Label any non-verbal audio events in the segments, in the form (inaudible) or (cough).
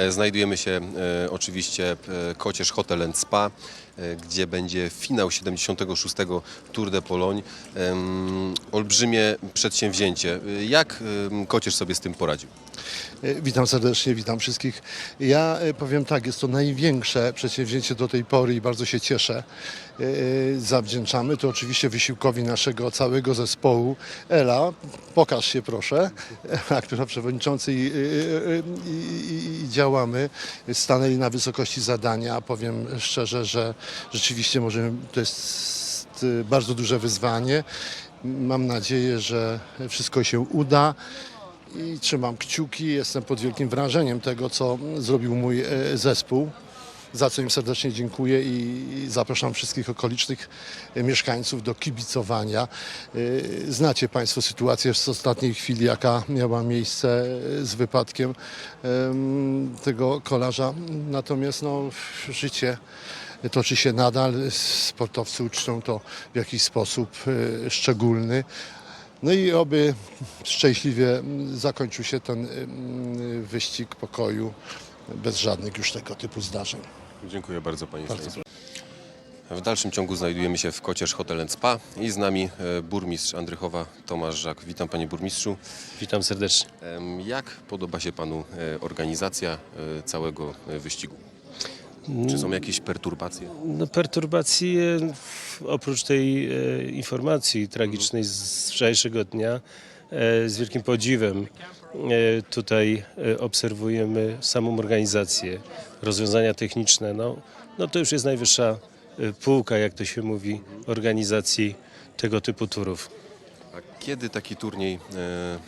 E, Znajdujemy się e, oczywiście e, Kocież Hotel and Spa, gdzie będzie finał 76. Tour de Pologne. Olbrzymie przedsięwzięcie. E, Jak em, Kocież sobie z tym poradził? E, Witam serdecznie, witam wszystkich. Ja e, powiem tak, jest to największe przedsięwzięcie do tej pory i bardzo się cieszę. E, Zawdzięczamy to oczywiście wysiłkowi naszego całego zespołu. Ela, pokaż się proszę, (laughs) która przewodniczący i, i, i, i działamy. Stanęli na wysokości zadania. Powiem szczerze, że rzeczywiście to jest e, bardzo duże wyzwanie. Mam nadzieję, że wszystko się uda i trzymam kciuki. Jestem pod wielkim wrażeniem tego, co zrobił mój e, zespół. Za co im serdecznie dziękuję i zapraszam wszystkich okolicznych e, mieszkańców do kibicowania. E, Znacie Państwo sytuację z ostatniej chwili, jaka miała miejsce z wypadkiem em, tego kolarza. Natomiast no, życie toczy się nadal. Sportowcy uczczą to w jakiś sposób e, szczególny. No i oby szczęśliwie zakończył się ten mm, wyścig pokoju bez żadnych już tego typu zdarzeń. Dziękuję bardzo Panie Stanisławie. W dalszym ciągu znajdujemy się w Kocież Hotel Spa i z nami e, burmistrz Andrychowa Tomasz Żak. Witam Panie Burmistrzu. Witam serdecznie. Jak podoba się Panu e, organizacja e, całego wyścigu? Czy są jakieś perturbacje? No, perturbacji e, w- oprócz tej e, informacji tragicznej z wczorajszego dnia e, z wielkim podziwem e, tutaj e, obserwujemy samą organizację, rozwiązania techniczne. No, no to już jest najwyższa e, półka, jak to się mówi, organizacji tego typu turów. A kiedy taki turniej, e,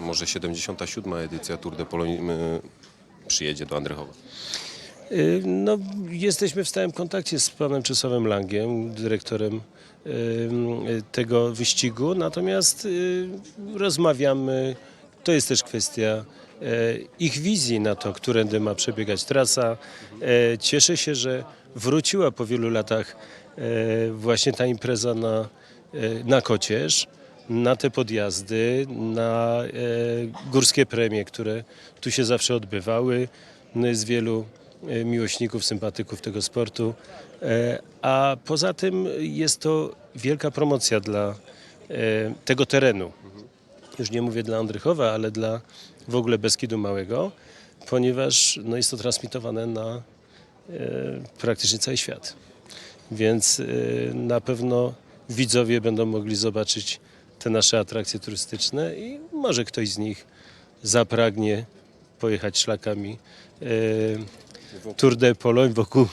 może 77. edycja Tour de Pologne e, przyjedzie do Andrychowa? Y, No, jesteśmy w stałym kontakcie z panem Czesławem Langiem, dyrektorem y, y, tego wyścigu, natomiast rozmawiamy, to jest też kwestia ich wizji na to, którędy ma przebiegać trasa. Cieszę się, że wróciła po wielu latach właśnie ta impreza na, na Kocież na te podjazdy, na górskie premie, które tu się zawsze odbywały. No jest wielu miłośników, sympatyków tego sportu. E, a poza tym jest to wielka promocja dla e, tego terenu. Już nie mówię dla Andrychowa, ale dla w ogóle Beskidu Małego, ponieważ no, jest to transmitowane na e, praktycznie cały świat. Więc na pewno widzowie będą mogli zobaczyć te nasze atrakcje turystyczne i może ktoś z nich zapragnie pojechać szlakami Tour de Pologne wokół,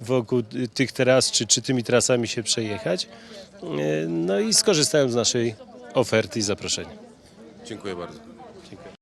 wokół tych tras, czy, czy tymi trasami się przejechać. Y, No i skorzystają z naszej oferty i zaproszenia. Dziękuję bardzo.